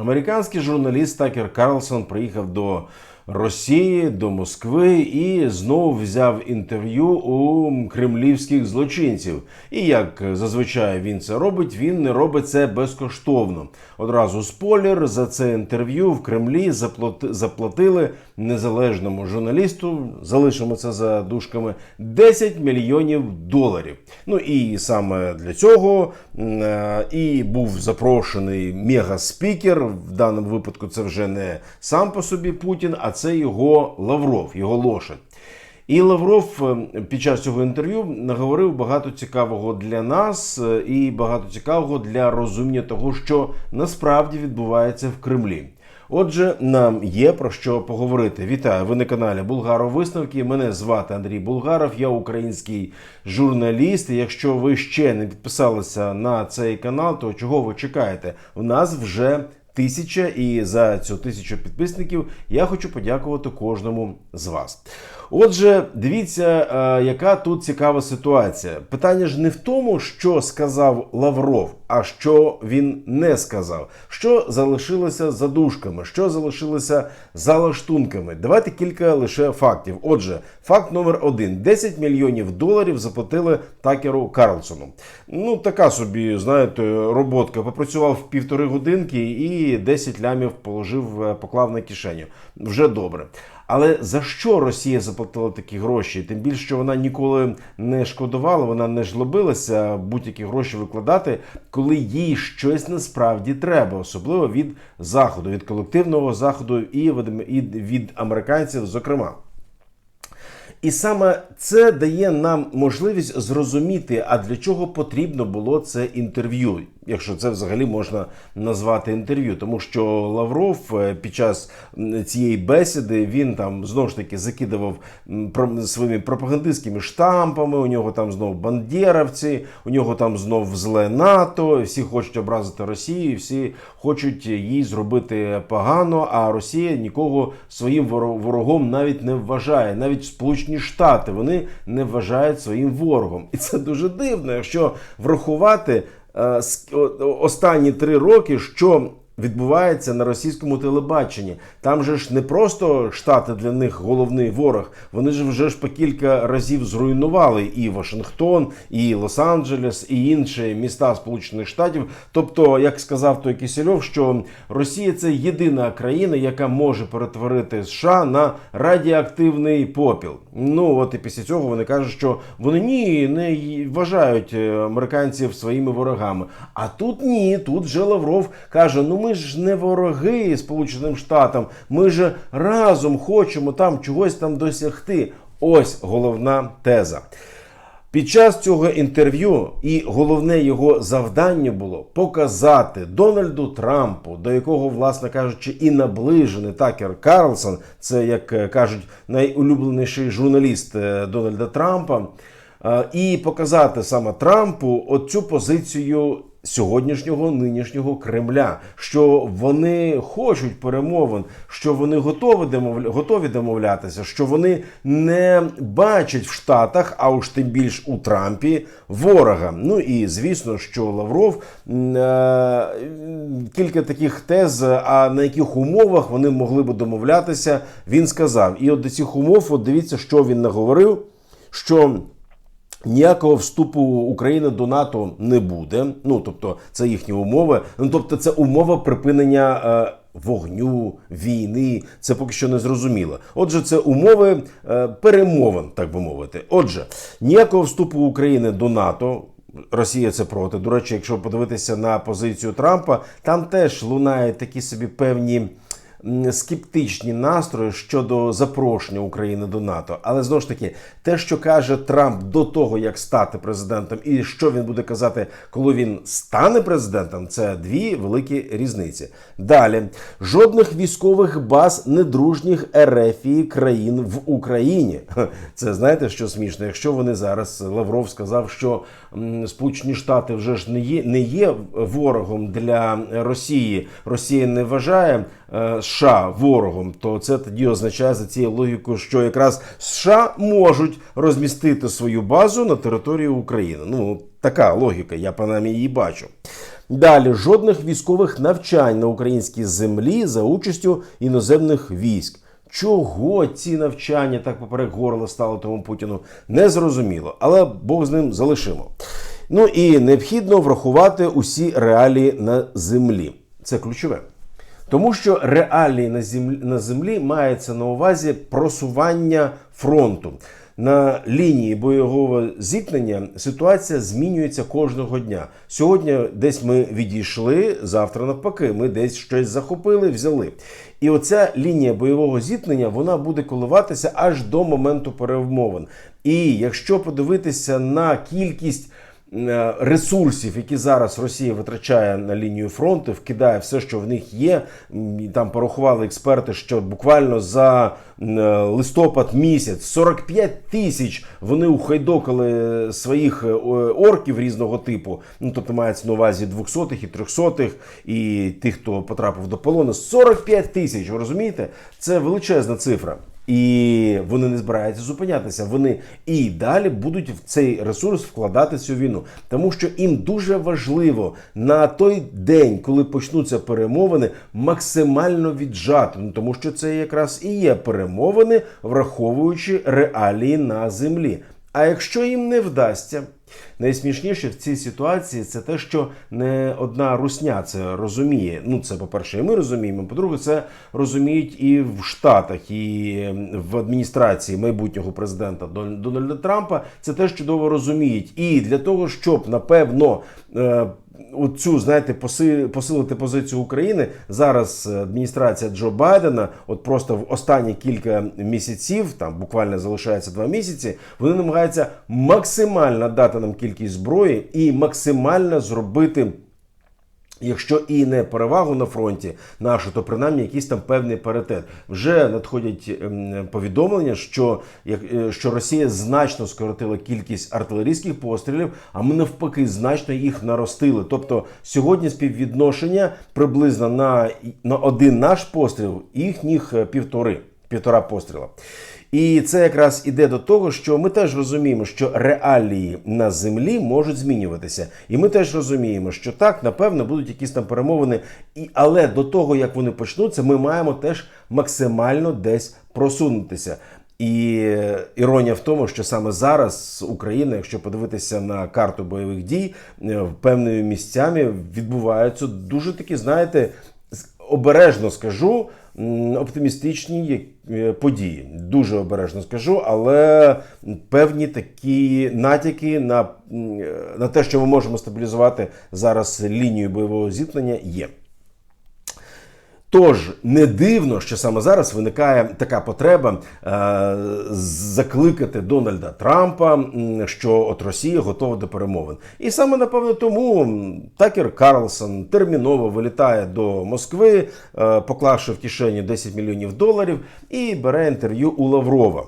Американський журналіст Такер Карлсон приїхав до Росії, до Москви і знову взяв інтерв'ю у кремлівських злочинців. І як зазвичай він це робить, він не робить це безкоштовно. Одразу спойлер за це інтерв'ю в Кремлі заплати- заплатили незалежному журналісту, залишимо це за дужками, 10 мільйонів доларів. Ну і саме для цього е, і був запрошений мегаспікер. В даному випадку це вже не сам по собі Путін, а це його Лавров, його лошадь. І Лавров е, під час цього інтерв'ю наговорив багато цікавого для нас е, і багато цікавого для розуміння того, що насправді відбувається в Кремлі. Отже, нам є про що поговорити. Вітаю! Ви на каналі Булгаров Висновки. Мене звати Андрій Булгаров, я український журналіст. Якщо ви ще не підписалися на цей канал, то чого ви чекаєте? У нас вже тисяча, і за цю тисячу підписників я хочу подякувати кожному з вас. Отже, дивіться, е, яка тут цікава ситуація. Питання ж не в тому, що сказав Лавров, а що він не сказав, що залишилося за дужками, що залишилося за лаштунками. Давайте кілька лише фактів. Отже, факт номер один: 10 мільйонів доларів заплатили Такеру Карлсону. Ну, така собі, знаєте, роботка. Попрацював в півтори годинки і 10 лямів положив, е, поклав на кишеню. Вже добре. Але за що Росія заплатила такі гроші? Тим більше, що вона ніколи не шкодувала, вона не жлобилася будь-які гроші викладати, коли їй щось насправді треба, особливо від заходу, від колективного заходу і і від американців, зокрема. І саме це дає нам можливість зрозуміти, а для чого потрібно було це інтерв'ю, якщо це взагалі можна назвати інтерв'ю. Тому що Лавров е, під час цієї бесіди він там знову ж таки закидував своїми пропагандистськими штампами. У нього там знов бандєровці, у нього там знов зле НАТО. Всі хочуть образити Росію, всі хочуть їй зробити погано. А Росія нікого своїм воро- ворогом навіть не вважає. Навіть Сполучені Штати вони не вважають своїм ворогом. І це дуже дивно, якщо врахувати останні три роки, що відбувається на російському телебаченні. Там же ж не просто Штати для них головний ворог. Вони ж вже ж по кілька разів зруйнували і Вашингтон, і Лос-Анджелес, і інші міста Сполучених Штатів. Тобто, як сказав той Кисельов, що Росія це єдина країна, яка може перетворити США на радіоактивний попіл. Ну от і після цього вони кажуть, що вони ні, не вважають е, американців своїми ворогами. А тут ні, тут вже Лавров каже: ну ми ж не вороги Сполученим Штатам, ми ж разом хочемо там чогось там досягти. Ось головна теза. Під час цього інтерв'ю і головне його завдання було показати Дональду Трампу, до якого, власне кажучи, і наближений Такер Карлсон, це як е, кажуть, найулюбленіший журналіст е, Дональда Трампа, е, і показати саме Трампу оцю позицію. Сьогоднішнього нинішнього Кремля, що вони хочуть перемовин, що вони готові домовля... готові домовлятися, що вони не бачать в Штатах, а уж тим більш у Трампі ворога. Ну і звісно, що Лавров е, кілька таких тез, а на яких умовах вони могли би домовлятися, він сказав. І от до цих умов, от дивіться, що він наговорив, що. Ніякого вступу України до НАТО не буде. Ну тобто, це їхні умови. Ну тобто, це умова припинення е, вогню, війни. Це поки що не зрозуміло. Отже, це умови е, перемовин, так би мовити. Отже, ніякого вступу України до НАТО. Росія це проти. До речі, якщо подивитися на позицію Трампа, там теж лунають такі собі певні скептичні настрої щодо запрошення України до НАТО. Але знову ж таки, те, що каже Трамп до того, як стати президентом, і що він буде казати, коли він стане президентом, це дві великі різниці. Далі жодних військових баз недружніх РФії країн в Україні. Це знаєте, що смішно, якщо вони зараз Лавров сказав, що Сполучені Штати вже ж не є, не є ворогом для Росії. Росія не вважає США ворогом, то це тоді означає за цією логікою, що якраз США можуть розмістити свою базу на території України. Ну така логіка, я принаймні її бачу. Далі жодних військових навчань на українській землі за участю іноземних військ. Чого ці навчання так поперек горла стало тому Путіну? Не зрозуміло, але Бог з ним залишимо. Ну і необхідно врахувати усі реалії на землі. Це ключове. Тому що реалії на землі, на землі мається на увазі просування фронту. На лінії бойового зіткнення ситуація змінюється кожного дня. Сьогодні десь ми відійшли, завтра навпаки, ми десь щось захопили, взяли. І оця лінія бойового зіткнення вона буде коливатися аж до моменту перемовин. І якщо подивитися на кількість ресурсів, які зараз Росія витрачає на лінію фронту, вкидає все, що в них є. Там порахували експерти, що буквально за е, листопад місяць 45 тисяч вони ухайдокали своїх е, орків різного типу. Ну тобто мається на увазі 200-х і 300-х, і тих, хто потрапив до полону. 45 тисяч. Ви розумієте? Це величезна цифра. І вони не збираються зупинятися. Вони і далі будуть в цей ресурс вкладати цю війну, тому що їм дуже важливо на той день, коли почнуться перемовини, максимально віджати. Ну тому що це якраз і є перемовини, враховуючи реалії на землі. А якщо їм не вдасться, найсмішніше в цій ситуації це те, що не одна русня це розуміє. Ну, це по-перше, і ми розуміємо. По-друге, це розуміють і в Штатах, і в адміністрації майбутнього президента Дон- Дональда Трампа. Це теж чудово розуміють. І для того, щоб напевно. Оцю, знаєте, поси- посилити позицію України зараз е, адміністрація Джо Байдена, от просто в останні кілька місяців, там буквально залишається два місяці, вони намагаються максимально дати нам кількість зброї і максимально зробити. Якщо і не перевагу на фронті нашу, то принаймні якийсь там певний паритет. Вже надходять ем, повідомлення, що е, що Росія значно скоротила кількість артилерійських пострілів, а ми навпаки значно їх наростили. Тобто сьогодні співвідношення приблизно на, на один наш постріл, їхніх е, півтори, півтора постріла. І це якраз іде до того, що ми теж розуміємо, що реалії на землі можуть змінюватися, і ми теж розуміємо, що так, напевно, будуть якісь там перемовини, і але до того як вони почнуться, ми маємо теж максимально десь просунутися. І е, іронія в тому, що саме зараз Україна, якщо подивитися на карту бойових дій, е, певними місцями відбуваються дуже такі, знаєте, обережно скажу, оптимістичні е, події. Дуже обережно скажу, але певні такі натяки на, е, на те, що ми можемо стабілізувати зараз лінію бойового зіткнення, є. Тож не дивно, що саме зараз виникає така потреба е, закликати Дональда Трампа, що от Росія готова до перемовин. І саме напевно тому Такер Карлсон терміново вилітає до Москви, е, поклавши в кишені 10 мільйонів доларів, і бере інтерв'ю у Лаврова.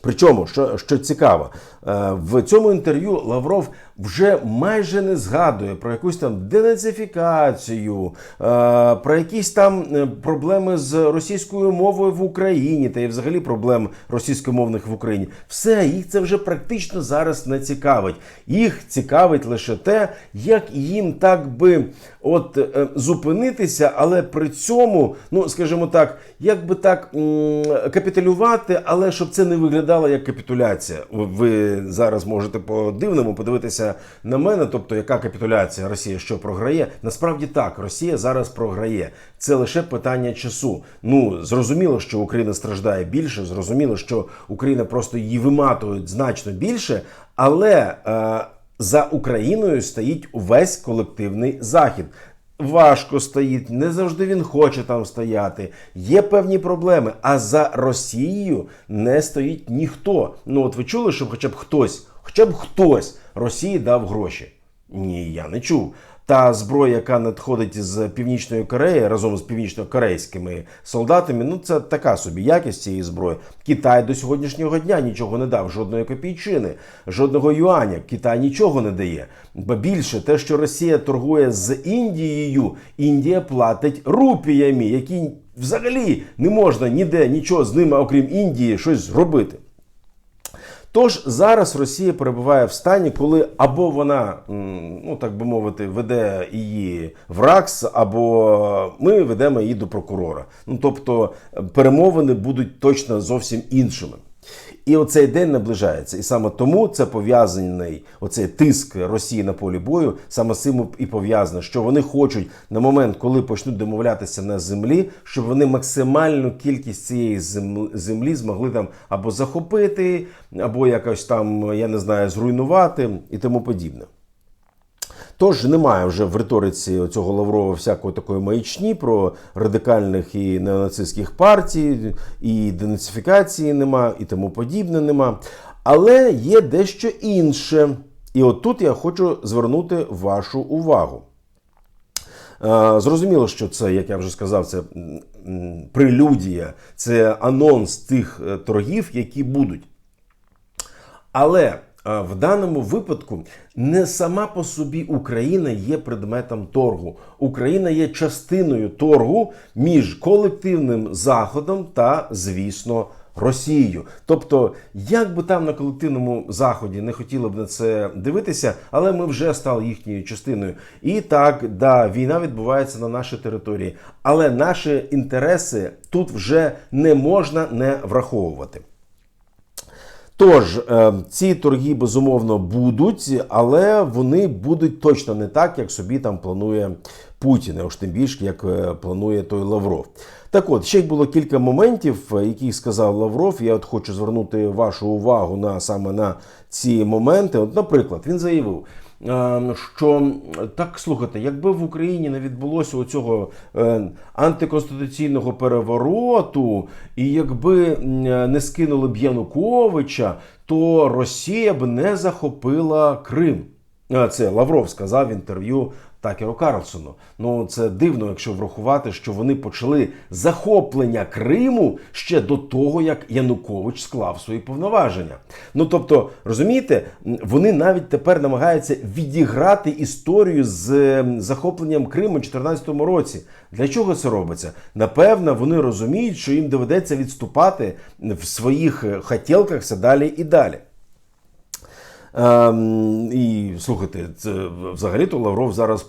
Причому, що, що цікаво, е, в цьому інтерв'ю Лавров вже майже не згадує про якусь там денацифікацію, е, про якісь там е, проблеми з російською мовою в Україні та й взагалі проблем російськомовних в Україні. Все, їх це вже практично зараз не цікавить. Їх цікавить лише те, як їм так би от е, зупинитися, але при цьому, ну скажімо так, як би так капітулювати, але щоб це не виглядало як капітуляція. Ви зараз можете по дивному подивитися на мене, тобто яка капітуляція Росія що програє. Насправді так, Росія зараз програє. Це лише питання часу. Ну зрозуміло, що Україна страждає більше. Зрозуміло, що Україна просто її виматують значно більше, але. За Україною стоїть увесь колективний захід. Важко стоїть, не завжди він хоче там стояти. Є певні проблеми. А за Росією не стоїть ніхто. Ну от ви чули, щоб хоча б хтось, хоча б хтось Росії дав гроші? Ні, я не чув. Та зброя, яка надходить з Північної Кореї разом з північно-корейськими солдатами, ну це така собі якість цієї зброї. Китай до сьогоднішнього дня нічого не дав, жодної копійчини, жодного юаня. Китай нічого не дає. Ба більше те, що Росія торгує з Індією, Індія платить рупіями, які взагалі не можна ніде нічого з ними, окрім Індії, щось зробити. Тож зараз Росія перебуває в стані, коли або вона, ну так би мовити, веде її в РАКС, або ми ведемо її до прокурора. Ну тобто перемовини будуть точно зовсім іншими. І оцей день наближається. І саме тому це пов'язаний оцей тиск Росії на полі бою, саме з цим і пов'язано, що вони хочуть на момент, коли почнуть домовлятися на землі, щоб вони максимальну кількість цієї землі, змогли там або захопити, або якось там, я не знаю, зруйнувати і тому подібне. Тож немає вже в риториці цього Лаврова всякої такої маячні про радикальних і неонацистських партій, і денацифікації нема, і тому подібне нема. Але є дещо інше. І от тут я хочу звернути вашу увагу. Е, Зрозуміло, що це, як я вже сказав, це прелюдія, це анонс тих е, торгів, які будуть. Але в даному випадку не сама по собі Україна є предметом торгу. Україна є частиною торгу між колективним заходом та, звісно, Росією. Тобто, як би там на колективному заході не хотіли б на це дивитися, але ми вже стали їхньою частиною. І так, да, війна відбувається на нашій території, але наші інтереси тут вже не можна не враховувати. Тож е, ці торги безумовно будуть, але вони будуть точно не так, як собі там планує Путін, уж тим більше, як е, планує той Лавров. Так от, ще було кілька моментів, е, які сказав Лавров. Я от хочу звернути вашу увагу на саме на ці моменти. От, наприклад, він заявив. Е, Що так слухайте, якби в Україні не відбулося оцього е, антиконституційного перевороту, і якби не скинули б Януковича, то Росія б не захопила Крим. Це Лавров сказав в інтерв'ю Такеру Карлсону. Ну це дивно, якщо врахувати, що вони почали захоплення Криму ще до того, як Янукович склав свої повноваження. Ну тобто, розумієте, вони навіть тепер намагаються відіграти історію з захопленням Криму у 2014 році. Для чого це робиться? Напевно, вони розуміють, що їм доведеться відступати в своїх е, хотілках все далі і далі. Ем, і слухайте, це взагалі-то Лавров зараз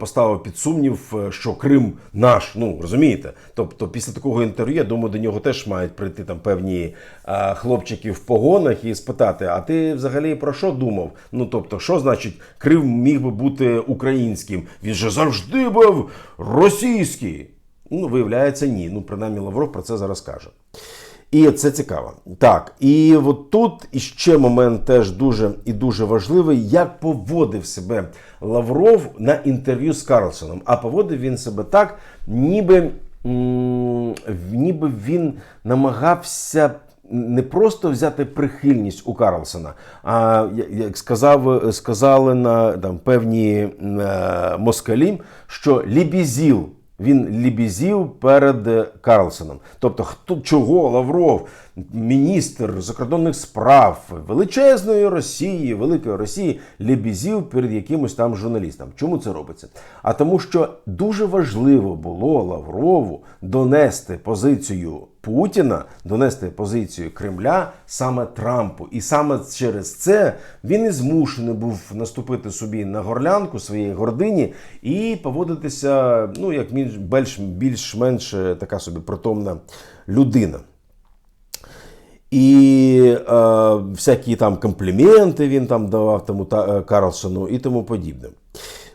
поставив під сумнів, е, що Крим наш. Ну розумієте? Тобто, після такого інтерв'ю, я думаю, до нього теж мають прийти там певні е, хлопчики в погонах і спитати: а ти взагалі про що думав? Ну тобто, що значить Крим міг би бути українським? Він же завжди був російський. Ну, виявляється, ні. Ну, принаймні, Лавров про це зараз каже. І це цікаво. Так, і от тут іще момент теж дуже і дуже важливий, як поводив себе Лавров на інтерв'ю з Карлсоном. А поводив він себе так, ніби, ніби він намагався. Не просто взяти прихильність у Карлсона, а як сказав, сказали на там певні е, москалі, що лібізіл він лібізів перед Карлсоном. Тобто, хто чого Лавров, міністр закордонних справ величезної Росії, великої Росії, лібізів перед якимось там журналістом. Чому це робиться? А тому, що дуже важливо було Лаврову донести позицію Путіна, донести позицію Кремля саме Трампу. І саме через це він і змушений був наступити собі на горлянку своєї гордині і поводитися, ну як більш- більш-менш е, така собі притомна людина. І е, всякі там компліменти він там давав тому та, е, Карлсону і тому подібне.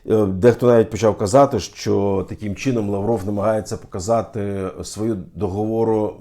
Е, Дехто навіть почав казати, що таким чином Лавров намагається показати свою договору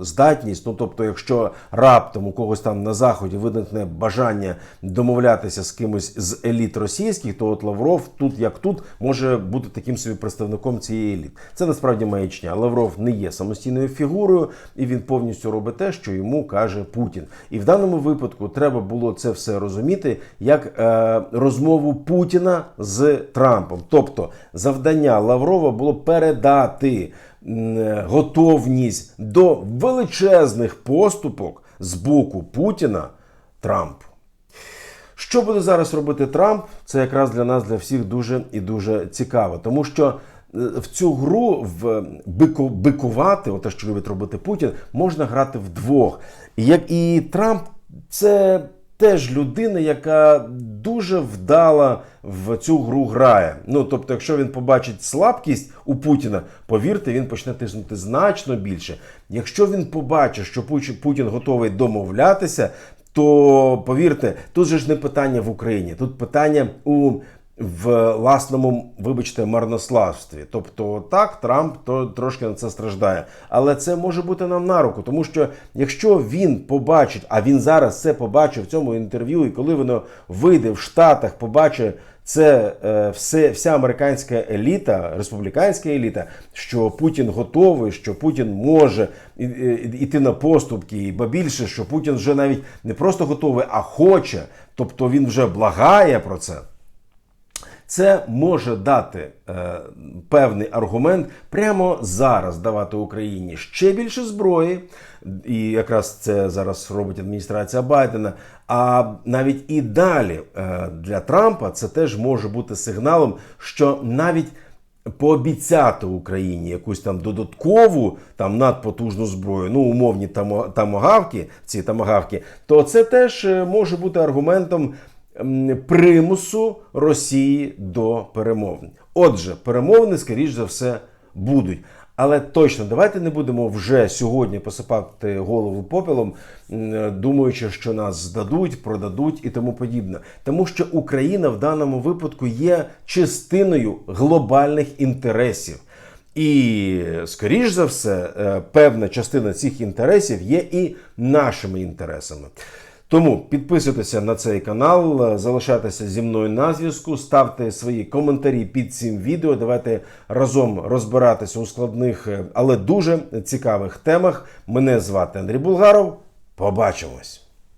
е, здатність. Ну тобто, якщо раптом у когось там на заході виникне бажання домовлятися з кимось з еліт російських, то от Лавров тут як тут може бути таким собі представником цієї еліт. Це насправді маячня. Лавров не є самостійною фігурою, і він повністю робить те, що йому каже Путін. І в даному випадку треба було це все розуміти як е, розмову Путіна з Трампом. Тобто завдання Лаврова було передати готовність до величезних поступок з боку Путіна Трампу. Що буде зараз робити Трамп? Це якраз для нас, для всіх дуже і дуже цікаво, тому що е, в цю гру в бику, бикувати, те, що любить робити Путін, можна грати вдвох. І як і Трамп це теж людина, яка дуже вдала в цю гру грає. Ну тобто, якщо він побачить слабкість у Путіна, повірте, він почне тиснути значно більше. Якщо він побачить, що Путін готовий домовлятися, то повірте, тут же ж не питання в Україні, тут питання у в власному, вибачте, марнославстві. Тобто, так, Трамп то трошки на це страждає. Але це може бути нам на руку, тому що якщо він побачить, а він зараз це побачив в цьому інтерв'ю, і коли воно вийде в Штатах, побачить це е, все, вся американська еліта, республіканська еліта, що Путін готовий, що Путін може іти на поступки, і ба більше, що Путін вже навіть не просто готовий, а хоче. Тобто він вже благає про це. Це може дати е, певний аргумент прямо зараз давати Україні ще більше зброї, і якраз це зараз робить адміністрація Байдена. А навіть і далі е, для Трампа це теж може бути сигналом, що навіть пообіцяти Україні якусь там додаткову там надпотужну зброю, ну умовні тамо- тамагавки, ці тамагавки, то це теж е, може бути аргументом примусу Росії до перемовин. Отже, перемовини, скоріш за все, будуть. Але точно давайте не будемо вже сьогодні посипати голову попелом, думаючи, що нас здадуть, продадуть і тому подібне. Тому що Україна в даному випадку є частиною глобальних інтересів. І, скоріш за все, е, певна частина цих інтересів є і нашими інтересами. Тому підписуйтеся на цей канал, е, залишайтеся зі мною на зв'язку, ставте свої коментарі під цим відео. Давайте разом розбиратися у складних, е, але дуже цікавих темах. Мене звати Андрій Булгаров. Побачимось!